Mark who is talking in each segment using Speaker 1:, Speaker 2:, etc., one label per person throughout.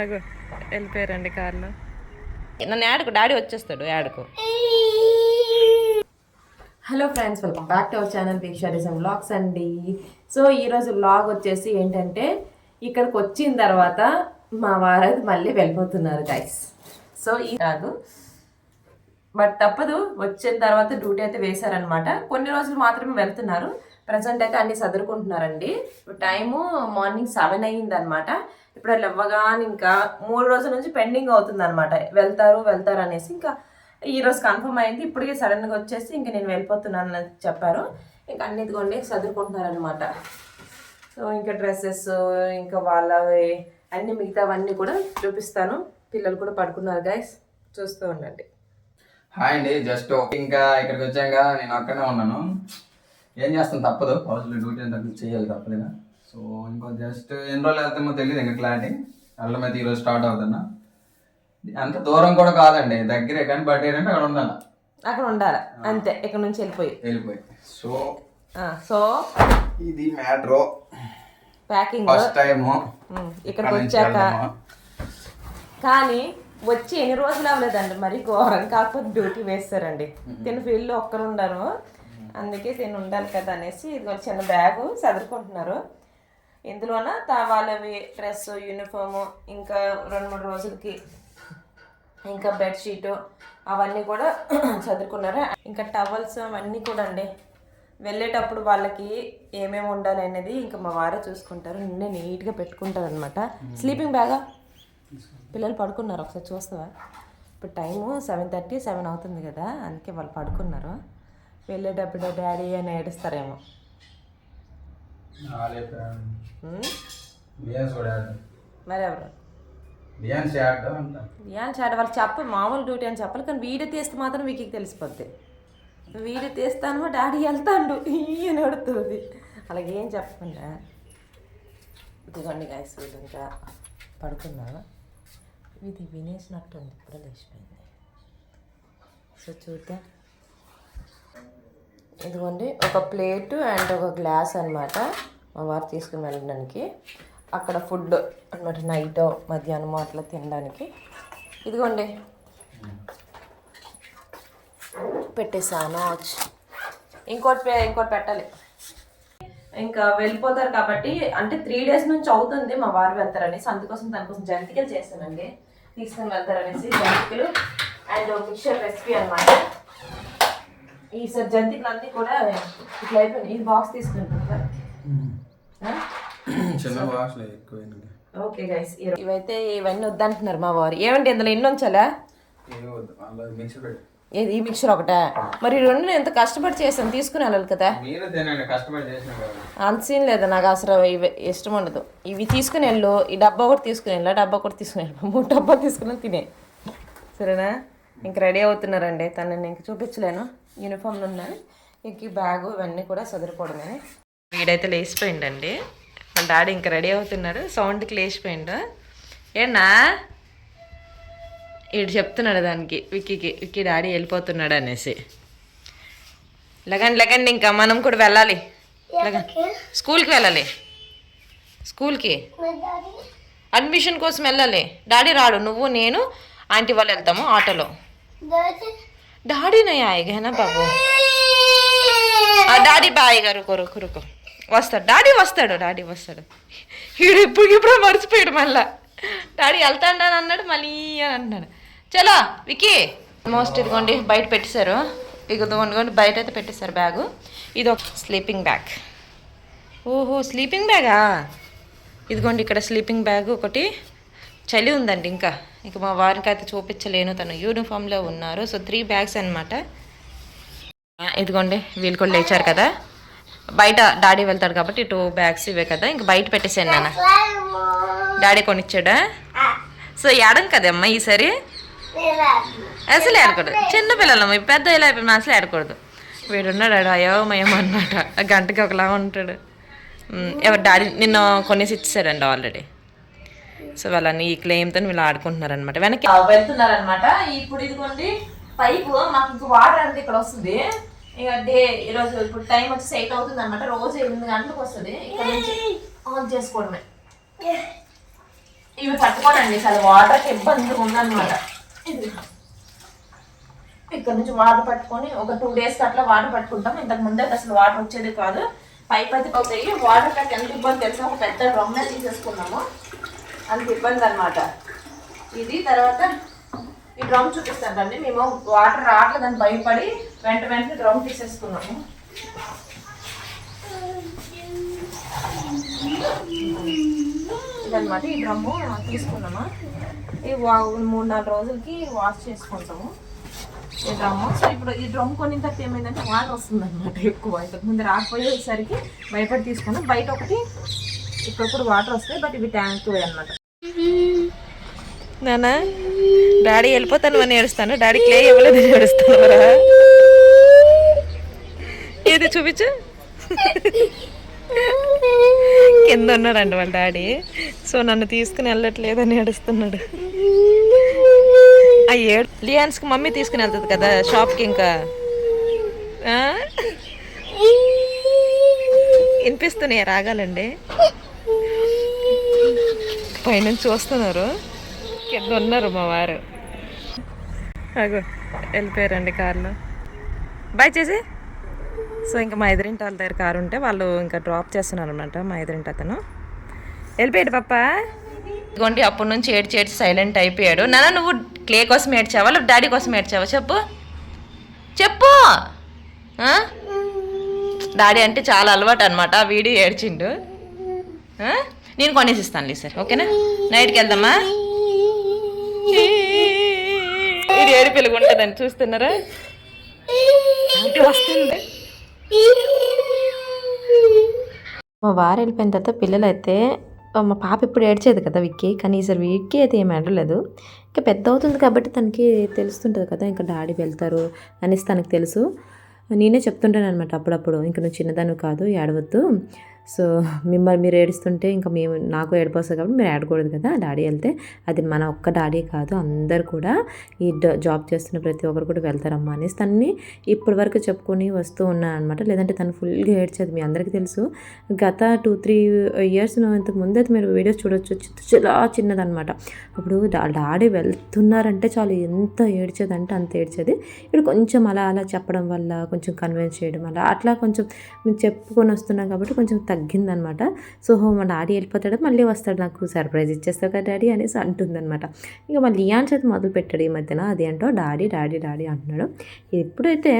Speaker 1: అగో వెళ్ళిపోయారండి కార్లో. నన్ను యాడకు డాడీ వచ్చేస్తాడు యాడకు. Hello friends welcome back to our channel Picturism vlogs అండి. సో ఈరోజు వ్లాగ్ వచ్చేసి ఏంటంటే ఇక్కడికి వచ్చిన తర్వాత మా వారు మళ్ళీ వెళ్ళిపోతున్నారు గైస్ సో ఈ కాదు బట్ తప్పదు వచ్చిన తర్వాత డ్యూటీ అయితే వేశారనమాట కొన్ని రోజులు మాత్రమే వెళ్తున్నారు. ప్రజెంట్ అయితే అన్ని చదువుకుంటున్నారండి టైము మార్నింగ్ సెవెన్ అయ్యింది అనమాట ఇప్పుడు లేవగానే ఇంకా మూడు రోజుల నుంచి పెండింగ్ అవుతుంది అనమాట వెళ్తారు వెళ్తారు అనేసి ఇంకా ఈ రోజు కన్ఫర్మ్ అయింది. ఇప్పటికే సడన్గా వచ్చేసి ఇంకా నేను వెళ్ళిపోతున్నాను అని చెప్పారు. ఇంకా అన్నిటికోండి చదువుకుంటున్నారనమాట సో ఇంకా డ్రెస్సెస్ ఇంకా వాళ్ళవి అన్ని మిగతావన్నీ కూడా చూపిస్తాను. పిల్లలు కూడా పడుకున్నారు గైస్ చూస్తూ ఉండండి.
Speaker 2: హాయ్ అండి. జస్ట్ ఇంకా ఇక్కడికి వచ్చాక నేను అక్కడనే ఉన్నాను. ఏం చేస్తాను తప్పదు. హౌస్లో డ్యూటీ అంతా చేయాలి తప్పదుగా. సో ఇంకో జస్ట్ ఎన్ని రోజులు వెళ్తామో తెలియదు ఇంకా క్లారిటీ వెళ్ళడం అయితే ఈరోజు స్టార్ట్ అవుతున్నా. అంత దూరం కూడా కాదండి. దగ్గరే కానీ బట్ ఏంటంటే అక్కడ ఉండాలి.
Speaker 1: అక్కడ ఉండాలి. అంతే. ఇక్కడ నుంచి వెళ్ళిపోయి.
Speaker 2: వెళ్ళిపోయి. సో
Speaker 1: సో
Speaker 2: ఇది మ్యాట్రో.
Speaker 1: ప్యాకింగ్.
Speaker 2: ఫస్ట్ టైము
Speaker 1: ఇక్కడికి వచ్చాక. కానీ వచ్చి ఎన్ని రోజులు అవ్వలేదండి. మరి ఘోరం కాకపోతే డ్యూటీ వేస్తారండి. తిన ఫీల్డ్లో ఒక్కరు ఉండరు. అందుకే తిని ఉండాలి కదా అనేసి ఇది ఒక చిన్న బ్యాగు చదువుకుంటున్నారు ఇందులోన తా- వాళ్ళవి డ్రెస్ యూనిఫాము ఇంకా రెండు మూడు రోజులకి ఇంకా బెడ్షీటు అవన్నీ కూడా చదువుకున్నారు ఇంకా టవల్స్ అవన్నీ కూడా అండి. వెళ్ళేటప్పుడు వాళ్ళకి ఏమేమి ఉండాలి అనేది ఇంకా మా వారే చూసుకుంటారు. నిన్నే నీట్గా పెట్టుకుంటారు అనమాట స్లీపింగ్ బ్యాగా? పిల్లలు పడుకున్నారు. ఒకసారి చూస్తావా? ఇప్పుడు టైము సెవెన్ థర్టీ సెవెన్ అవుతుంది కదా అందుకే వాళ్ళు పడుకున్నారు. వెళ్ళేటప్పుడు డాడీ అని ఏడుస్తారేమో? మరి ఎవరు వాళ్ళు చెప్ప మామూలు డ్యూటీ అని చెప్పాలి కానీ వీడియో తీస్తే మాత్రం వీకి తెలిసిపోద్ది. వీడియో తీస్తాను డాడీ వెళ్తాడు. ఈయన అడుగుతుంది అలాగే ఏం చెప్పకుండా. ఇదిగోండి గాయస్ వీళ్ళు ఇంకా పడుకున్నారు. ఇది వినేసినట్టు ఉంది ఇప్పుడు లేచిపోయింది. సో చూద్దాం. ఇదిగోండి ఒక ప్లేటు అండ్ ఒక గ్లాస్ అనమాట మా వారు తీసుకుని వెళ్ళడానికి. అక్కడ ఫుడ్ అనమాట నైట్ మధ్యాహ్నం అట్లా తినడానికి. ఇదిగోండి. పెట్టేసాను ఇంకోటి పె- ఇంకోటి పెట్టాలి. ఇంకా వెళ్ళిపోతారు కాబట్టి అంటే త్రీ డేస్ నుంచి అవుతుంది మా వారు వెళ్తారనేసి అందుకోసం దానికోసం జంతికలు చేస్తానండి తీసుకుని వెళ్తారనేసి జంతికలు అండ్ మిక్చర్ రెసిపీ అనమాట అన్నమాట ఈసారి జంతికలు అన్నీ కూడా ఇట్లా అయిపోయినాయి. ఇది బాక్స్ తీసుకుంటా.
Speaker 2: చిన్న
Speaker 1: ఓకే గైస్ ఇవైతే ఇవన్నీ వద్దంటున్నారు మా వారు. ఏమంటే ఇందులో ఎన్ని ఉంచాలా ఏది ఈ మిక్చర్ ఒకటా? మరి ఈ రెండు నేను ఎంత కష్టపడి చేశాను తీసుకుని వెళ్ళాలి కదా. అంత సీన్ లేదు నాకు అసలు ఇవి ఇష్టం ఉండదు. ఇవి తీసుకుని వెళ్ళు ఈ డబ్బా ఒకటి తీసుకుని వెళ్ళు డబ్బా ఒకటి తీసుకుని వెళ్ళు. మూడు డబ్బా తీసుకుని తినే. సరేనా? ఇంక రెడీ అవుతున్నారండి తనని ఇంక చూపించలేను. యూనిఫామ్లు ఉన్నాయి. ఇంక బ్యాగు ఇవన్నీ కూడా చదువుకోవడమే వీడైతే లేచిపోయిండండి. వాళ్ళ డాడీ ఇంక రెడీ అవుతున్నారు. సౌండ్కి లేచిపోయిండు. ఏనా వీడు చెప్తున్నాడు దానికి విక్కీకి విక్కీ డాడీ వెళ్ళిపోతున్నాడు అనేసి. లగండి లగండి ఇంకా మనం కూడా వెళ్ళాలి. లగండి స్కూల్కి వెళ్ళాలి. స్కూల్కి? అడ్మిషన్ కోసం వెళ్ళాలి. డాడీ రాడు నువ్వు నేను ఆంటీ వాళ్ళు వెళ్తాము ఆటోలో. డాడీనయ్యా ఆయిగానా బాబు? ఆ, డాడీ బాయ్ గారు కొరకు కొరకు. వస్తాడు. డాడీ వస్తాడు డాడీ వస్తాడు. వీడు ఇప్పుడు ఇప్పుడు మర్చిపోయాడు మళ్ళా. డాడీ వెళ్తాడు అని అన్నాడు మళ్ళీ అని అంటున్నాడు చలో వికీ మోస్ట్ ఇదిగోండి బయట పెట్టేశారు. ఇదిగోండి బయట అయితే పెట్టేశారు బ్యాగు. ఇది ఒక స్లీపింగ్ బ్యాగ్. ఓహో స్లీపింగ్ బ్యాగా? ఇదిగోండి ఇక్కడ స్లీపింగ్ బ్యాగ్ ఒకటి. చలి ఉందండి ఇంకా. ఇక మా వారికి అయితే చూపించలేను తను యూనిఫామ్లో ఉన్నారు. సో త్రీ బ్యాగ్స్ అనమాట ఇదిగోండి వీళ్ళు కూడా లేచారు కదా. బయట డాడీ వెళ్తాడు కాబట్టి టూ బ్యాగ్స్ ఇవే కదా. ఇంక బయట పెట్టేసాను నాన్న. డాడీ కొనిచ్చాడా? సో ఏడం కదమ్మా ఈసారి? అసలు ఏడకూడదు చిన్న పిల్లలమ్మ పెద్ద ఇలా అయిపోయి అసలు ఏడకూడదు వీడున్నాడు అయోమయం అనమాట గంటకి ఒకలా ఉంటాడు. ఎవరు డాడీ నిన్న కొనేసి ఇచ్చారండి ఆల్రెడీ. సో వాళ్ళని ఈ క్లెయిమ్తో వీళ్ళు ఆడుకుంటున్నారు అనమాట వెనక్కి వెళ్తున్నారు అనమాట ఇప్పుడు ఇదిగోండి పైపు మాకు ఇంక వాటర్ అనేది ఇక్కడ వస్తుంది. ఇక డే ఈరోజు ఇప్పుడు టైం వచ్చి ఎయిట్ అవుతుంది అనమాట రోజు ఎనిమిది గంటలకు వస్తుంది. ఇక్కడ నుంచి ఆన్ చేసుకోవడమే. ఇవి పట్టుకోనండి చాలా వాటర్కి ఇబ్బందిగా ఉందన్నమాట. ఇక్కడ నుంచి వాటర్ పట్టుకొని ఒక టూ డేస్ అట్లా వాటర్ పట్టుకుంటాం. ఇంతకు ముందే అసలు వాటర్ వచ్చేది కాదు. పైప్ అయితే పోతాయి. వాటర్ నాకు ఎంత ఇబ్బంది తెలుసా? ఒక పెద్ద డ్రమ్మే తీసేసుకున్నాము అంత ఇబ్బంది అనమాట ఇది తర్వాత ఈ డ్రమ్ చూపిస్తానండి మేము వాటర్ రావట్లేదని భయపడి వెంట వెంటనే డ్రమ్ తీసేసుకున్నాము. ఇదన్నమాట ఈ డ్రమ్ము తీసుకున్నామా? ఈ వా మూడు నాలుగు రోజులకి వాష్ చేసుకుంటాము. ఈ డ్రమ్ము. సో ఇప్పుడు ఈ డ్రమ్ కొన్ని తర్వాత ఏమైందంటే వాటర్ వస్తుంది అనమాట ఎక్కువ. ఇంతకు ముందు రాకపోయేసరికి భయపడి తీసుకున్నాం. బయట ఒకటి ఇప్పుడప్పుడు వాటర్ వస్తాయి బట్ ఇవి ట్యాంక్ అనమాట నానా? డాడీ వెళ్ళిపోతాను అని ఏడుస్తాను. డాడీ క్లే ఇవ్వలేదు ఏడుస్తాను ఏది చూపించు? కింద ఉన్నాడండి వాళ్ళ డాడీ. సో నన్ను తీసుకుని వెళ్ళట్లేదని ఏడుస్తున్నాడు. ఆ ఏడు లియాన్స్కి మమ్మీ తీసుకుని వెళ్తుంది కదా షాప్కి ఇంకా. వినిపిస్తున్నాయి? రాగాలండి. పైనుంచి చూస్తున్నారు కింద ఉన్నారు మా వారు. అగో వెళ్ళిపోయారండి కార్లో. బాయ్ చేసి. సో ఇంకా మా ఎదురింటి వాళ్ళ దగ్గర కారు ఉంటే వాళ్ళు ఇంకా డ్రాప్ చేస్తున్నారు అనమాట మా ఎదురింటి అతను. వెళ్ళిపోయాడు పప్ప ఇదిగోండి అప్పటి నుంచి ఏడ్చి ఏడ్చి సైలెంట్ అయిపోయాడు. నాన్న నువ్వు క్లే కోసం ఏడ్చావా? లేదా డాడీ కోసం ఏడ్చావా? చెప్పు. చెప్పు. డాడీ అంటే చాలా అలవాటు అనమాట వీడియో ఏడ్చిండు. నేను కొనేసి ఇస్తానులే సార్ ఓకేనా? నైట్కి వెళ్దామా? ఇది ఏడు పిల్లగా ఉంటుందని చూస్తున్నారా? వస్తుంది. మా వారు వెళ్ళిపోయిన తర్వాత పిల్లలు అయితే మా పాప ఇప్పుడు ఏడ్చేది కదా విక్కీ కానీ ఈసారి విక్కీ అయితే ఏం ఏడలేదు ఇంకా పెద్ద అవుతుంది కాబట్టి తనకి తెలుస్తుంటుంది కదా ఇంకా డాడీ వెళ్తారు అనేసి తనకు తెలుసు. నేనే చెప్తుంటాను అనమాట అప్పుడప్పుడు ఇంకా నువ్వు చిన్నదాన్ని కాదు ఏడవద్దు. సో మిమ్మల్ని మీరు ఏడుస్తుంటే ఇంకా మేము నాకు ఏడిపోస్తుంది కాబట్టి మీరు ఏడకూడదు కదా డాడీ వెళ్తే. అది మన ఒక్క డాడీ కాదు అందరు కూడా ఈ జాబ్ చేస్తున్న ప్రతి ఒక్కరు కూడా వెళ్తారమ్మా అనేసి తనని ఇప్పటి వరకు చెప్పుకొని వస్తూ ఉన్నాను అనమాట లేదంటే తను ఫుల్గా ఏడ్చేది మీ అందరికీ తెలుసు. గత టూ త్రీ ఇయర్స్ ఇంతకు ముందు అయితే మీరు వీడియోస్ చూడొచ్చు. చాలా చిన్నదనమాట ఇప్పుడు డాడీ వెళ్తున్నారంటే చాలు ఎంత ఏడ్చేదంటే అంత ఏడ్చేది. ఇప్పుడు కొంచెం అలా అలా చెప్పడం వల్ల కొంచెం కన్విన్స్ చేయడం అలా అట్లా కొంచెం చెప్పుకొని వస్తున్నాం కాబట్టి కొంచెం తగ్గిందనమాట. సో మా డాడీ వెళ్ళిపోతాడు మళ్ళీ వస్తాడు నాకు సర్ప్రైజ్ ఇచ్చేస్తావు కదా డాడీ అనేసి అంటుందన్నమాట ఇక మళ్ళీ లియాన్ చేతి మొదలు పెట్టాడు ఈ మధ్యన అది ఏంటో డాడీ డాడీ డాడీ అంటున్నాడు. ఇప్పుడైతే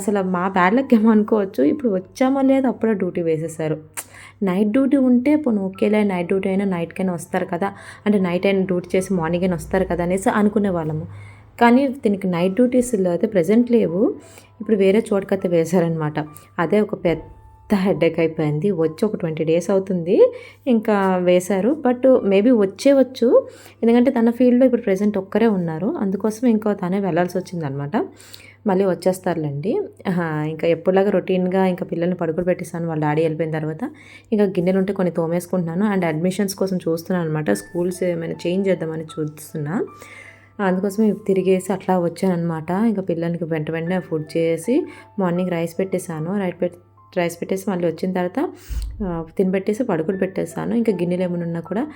Speaker 1: అసలు మా బ్యాడ్ ఏమో అనుకోవచ్చు ఇప్పుడు వచ్చామో లేదు అప్పుడే డ్యూటీ వేసేసారు. నైట్ డ్యూటీ ఉంటే పోను ఓకేలే నైట్ డ్యూటీ అయినా నైట్కైనా వస్తారు కదా అంటే నైట్ అయినా డ్యూటీ చేసి మార్నింగ్ అయినా వస్తారు కదా అనేసి అనుకునే వాళ్ళము. కానీ దీనికి నైట్ డ్యూటీస్లో అయితే ప్రజెంట్ లేవు ఇప్పుడు వేరే చోటుకైతే వేశారనమాట. అదే ఒక పెద్ద హెడేక్ అయిపోయింది. వచ్చి ఒక ట్వంటీ డేస్ అవుతుంది. ఇంకా వేశారు. బట్ మేబీ వచ్చేవచ్చు ఎందుకంటే తన ఫీల్డ్లో ఇప్పుడు ప్రజెంట్ ఒక్కరే ఉన్నారు. అందుకోసం ఇంకో తనే వెళ్ళాల్సి వచ్చిందనమాట. మళ్ళీ వచ్చేస్తారులేండి. ఇంకా ఎప్పుడులాగా రొటీన్గా ఇంకా పిల్లల్ని పడుకుని పెట్టేస్తాను వాళ్ళ డాడీ వెళ్ళిపోయిన తర్వాత ఇంకా గిన్నెలు ఉంటే కొన్ని తోమేసుకుంటున్నాను. అండ్ అడ్మిషన్స్ కోసం చూస్తున్నాను అనమాట స్కూల్స్ ఏమైనా చేంజ్ చేద్దామని చూస్తున్నా. అందుకోసం తిరిగేసి అట్లా వచ్చాను అనమాట ఇంకా పిల్లలకి వెంట వెంటనే ఫుడ్ చేసి మార్నింగ్ రైస్ పెట్టేశాను. రైస్ పెట్టి రైస్ పెట్టేసి మళ్ళీ వచ్చిన తర్వాత తినబెట్టేసి పడుకుని పెట్టేస్తాను ఇంకా గిన్నెలు ఏమైనా ఉన్నా కూడా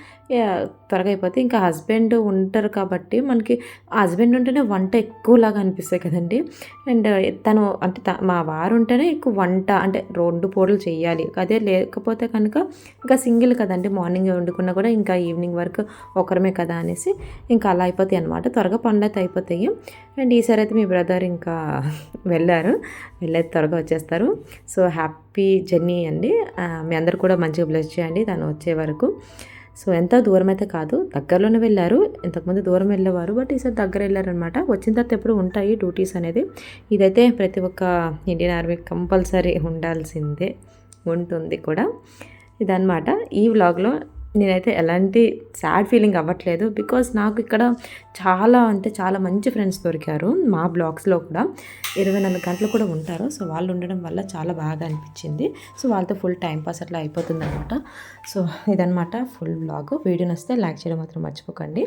Speaker 1: త్వరగా అయిపోతే ఇంకా హస్బెండ్ ఉంటారు కాబట్టి మనకి హస్బెండ్ ఉంటేనే వంట ఎక్కువలాగా అనిపిస్తాయి కదండి. అండ్ తను అంటే త- మా వారు ఉంటేనే ఎక్కువ వంట అంటే రెండు పూటలు చేయాలి. అదే లేకపోతే కనుక ఇంకా సింగిల్ కదండి మార్నింగ్ వండుకున్నా కూడా ఇంకా ఈవినింగ్ వరకు ఒకరమే కదా అనేసి ఇంకా అలా అయిపోతాయి అనమాట త్వరగా పనులు అయితే అయిపోతాయి. అండ్ ఈసారి అయితే మీ బ్రదర్ ఇంకా వెళ్ళారు. వెళ్ళైతే త్వరగా వచ్చేస్తారు. సో హ్యాపీ జర్నీ అండి. మీ అందరు కూడా మంచిగా బ్లెస్ చేయండి. తను వచ్చే వరకు. సో ఎంత దూరం అయితే కాదు దగ్గరలోనే వెళ్ళారు. ఇంతకుముందు దూరం వెళ్ళేవారు. బట్ ఈసారి దగ్గర వెళ్ళారనమాట వచ్చిన తర్వాత ఎప్పుడు ఉంటాయి డ్యూటీస్ అనేది. ఇదైతే ప్రతి ఒక్క ఇండియన్ ఆర్మీ కంపల్సరీ ఉండాల్సిందే. ఉంటుంది కూడా. ఇదనమాట ఈ వ్లాగ్లో నేనైతే ఎలాంటి సాడ్ ఫీలింగ్ అవ్వట్లేదు. బికాస్ నాకు ఇక్కడ చాలా అంటే చాలా మంచి ఫ్రెండ్స్ దొరికారు. మా బ్లాగ్స్లో కూడా ఇరవై నాలుగు గంటలు కూడా ఉంటారు. సో వాళ్ళు ఉండడం వల్ల చాలా బాగా అనిపించింది. సో వాళ్ళతో ఫుల్ టైం పాస్ అట్లా అయిపోతుంది అనమాట సో ఇదనమాట ఫుల్ బ్లాగ్. వీడియో వస్తే లైక్ చేయడం మాత్రం మర్చిపోకండి.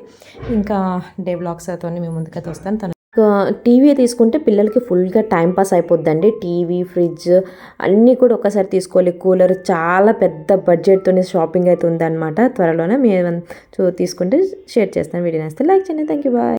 Speaker 1: ఇంకా డే బ్లాగ్స్తో మేము ముందుకైతే వస్తాను. తను టీవీ తీసుకుంటే పిల్లలకి ఫుల్గా టైం పాస్ అయిపోద్దండి. టీవీ ఫ్రిడ్జ్ అన్నీ కూడా ఒకసారి తీసుకోవాలి. కూలర్ చాలా పెద్ద బడ్జెట్తోనే షాపింగ్ అయితే ఉందన్నమాట. త్వరలోనే మేము చూ తీసుకుంటే షేర్ చేస్తాను. వీడియో నేస్తే లైక్ చేయండి. Thank you bye.